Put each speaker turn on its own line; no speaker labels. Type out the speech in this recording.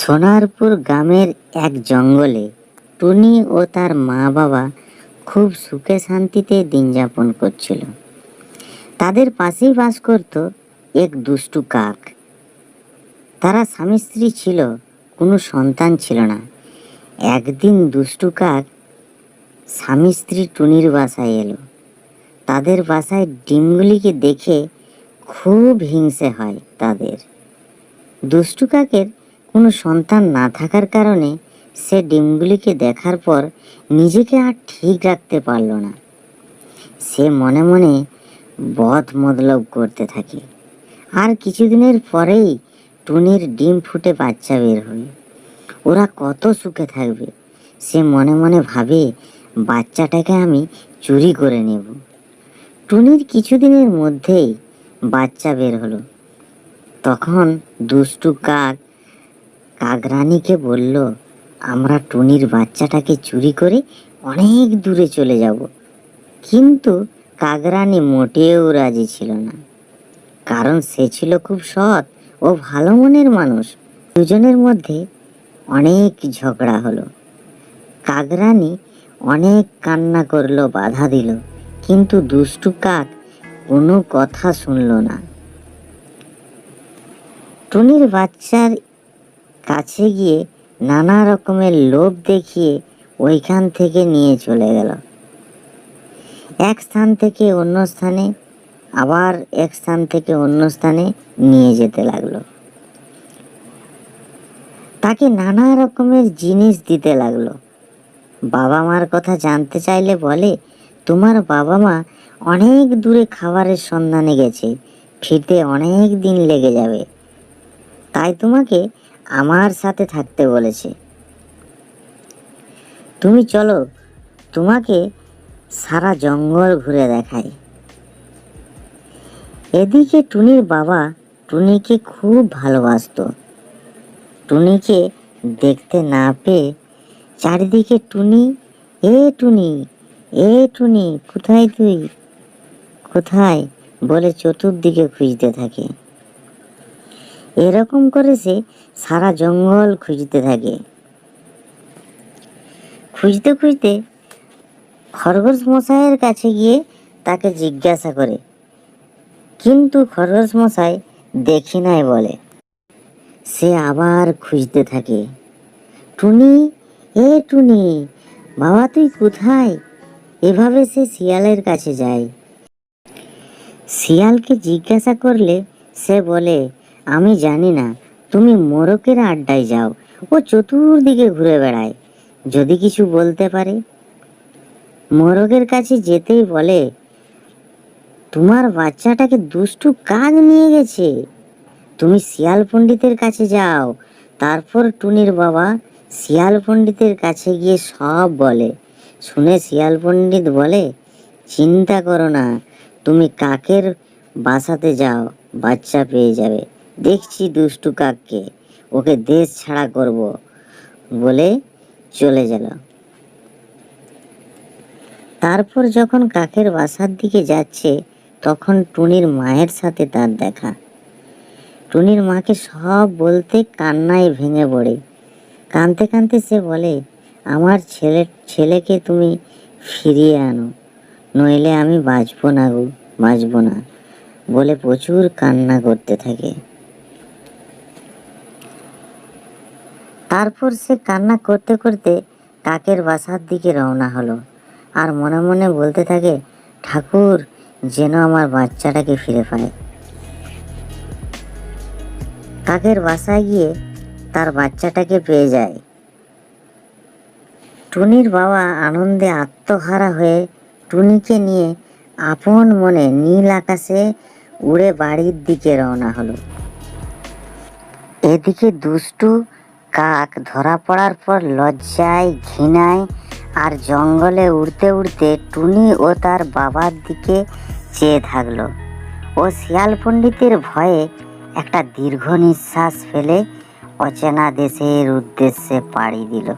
সোনারপুর গ্রামের এক জঙ্গলে টুনি ও তার মা বাবা খুব সুখে শান্তিতে দিন যাপন করছিল। তাদের পাশেই বাস করত এক দুষ্টু কাক। তারা স্বামী স্ত্রী ছিল, কোনো সন্তান ছিল না। একদিন দুষ্টু কাক স্বামী স্ত্রী টুনির বাসায় এলো। তাদের বাসায় ডিমগুলিকে দেখে খুব হিংসে হয় তাদের। দুষ্টু কাকের কোনো সন্তান না থাকার কারণে সে ডিমগুলিকে দেখার পর নিজেকে আর ঠিক রাখতে পারল না। সে মনে মনে বধ মতলব করতে থাকে। আর কিছুদিনের পরেই টুনির ডিম ফুটে বাচ্চা বের হয়। ওরা কত সুখে থাকবে, সে মনে মনে ভাবে বাচ্চাটাকে আমি চুরি করে নেব। টুনির কিছুদিনের মধ্যেই বাচ্চা বের হলো। তখন দুষ্টু কাক কাকরানীকে বলল, আমরা টুনির বাচ্চাটাকে চুরি করে অনেক দূরে চলে যাব। কিন্তু কাকরানী মোটেও রাজি ছিল না। কারণ সে ছিল খুব সৎ ও ভালো মনের মানুষ। দুজনের মধ্যে অনেক ঝগড়া হলো। কাকরানী অনেক কান্না করল, বাধা দিল। কিন্তু দুষ্টু কাক কোনো কথা শুনল না। টুনির বাচ্চার কাছে গিয়ে নানা রকমের লোভ দেখিয়ে ওইখান থেকে নিয়ে চলে গেল। এক স্থান থেকে অন্য স্থানে, আবার এক স্থান থেকে অন্য স্থানে নিয়ে যেতে লাগল। তাকে নানা রকমের জিনিস দিতে লাগল। বাবা মার কথা জানতে চাইলে বলে, তোমার বাবা মা অনেক দূরে খাবারের সন্ধানে গেছে, ফিরতে অনেক দিন লেগে যাবে। তাই তোমাকে আমার সাথে থাকতে বলেছে। তুমি চলো, তোমাকে সারা জঙ্গল ঘুরে দেখাই। এদিকে টুনির বাবা টুনিকে খুব ভালোবাসতো। টুনিকে দেখতে না পেয়ে চারিদিকে টুনি, এ টুনি এ টুনি, কোথায় তুই? কোথায়? বলে চতুর্দিকে খুঁজতে থাকে। এরকম করে সে সারা জঙ্গল খুঁজতে থাকে। খুঁজতে খুঁজতে খরগোশ মশাইয়ের কাছে গিয়ে তাকে জিজ্ঞাসা করে, কিন্তু খরগোশ মশাই দেখি নাই বলে। সে আবার খুঁজতে থাকে, টুনি, এ টুনি, বাবা তুই কোথায়? এভাবে সে শিয়ালের কাছে যায়। শিয়ালকে জিজ্ঞাসা করলে সে বলে আমি জানি না, তুমি মোরকের আড্ডায় যাও, ও চতুর্দিকে ঘুরে বেড়ায়। যদি কিছু বলতে পারে? মোরগের কাছে যেতেই বলে, তোমার বাচ্চাটাকে দুষ্টু কাক নিয়ে গেছে। তুমি শিয়াল পণ্ডিতের কাছে যাও। তারপর টুনির বাবা শিয়াল পণ্ডিতের কাছে গিয়ে সব বলে। শুনে শিয়াল পণ্ডিত বলে, চিন্তা করো না, তুমি কাকের বাসাতে যাও, বাচ্চা পেয়ে যাবে। দেখছি দুষ্টু কাককে, ওকে দেশ ছাড়া করব বলে চলে গেল। তারপর যখন কাকের বাসার দিকে যাচ্ছে, তখন টুনির মায়ের সাথে তার দেখা। টুনির মাকে সব বলতে কান্নায় ভেঙে পড়ে। কাঁদতে কাঁদতে সে বলে, আমার ছেলে, ছেলেকে তুমি ফিরিয়ে আনো, নইলে আমি বাঁচবো না গো, বাঁচবো না বলে প্রচুর কান্না করতে থাকে। তারপর সে কান্না করতে করতে কাকের বাসার দিকে রওনা হলো। আর মনে মনে বলতে থাকে, ঠাকুর, যেন আমার বাচ্চাটাকে ফিরে পায়। কাকের বাসায় গিয়ে তার বাচ্চাটাকে পেয়ে যায়। টুনির বাবা আনন্দে আত্মহারা হয়ে টুনিকে নিয়ে আপন মনে নীল আকাশে উড়ে বাড়ির দিকে রওনা হলো। এদিকে দুষ্টু কাক ধরা পড়ার পর লজ্জায়, ঘৃণায় আর জঙ্গলে উড়তে উড়তে টুনি ও তার বাবার দিকে চেয়ে থাকল। ও শিয়াল পণ্ডিতের ভয়ে একটা দীর্ঘ নিঃশ্বাস ফেলে অচেনা দেশের উদ্দেশ্যে পাড়ি দিল।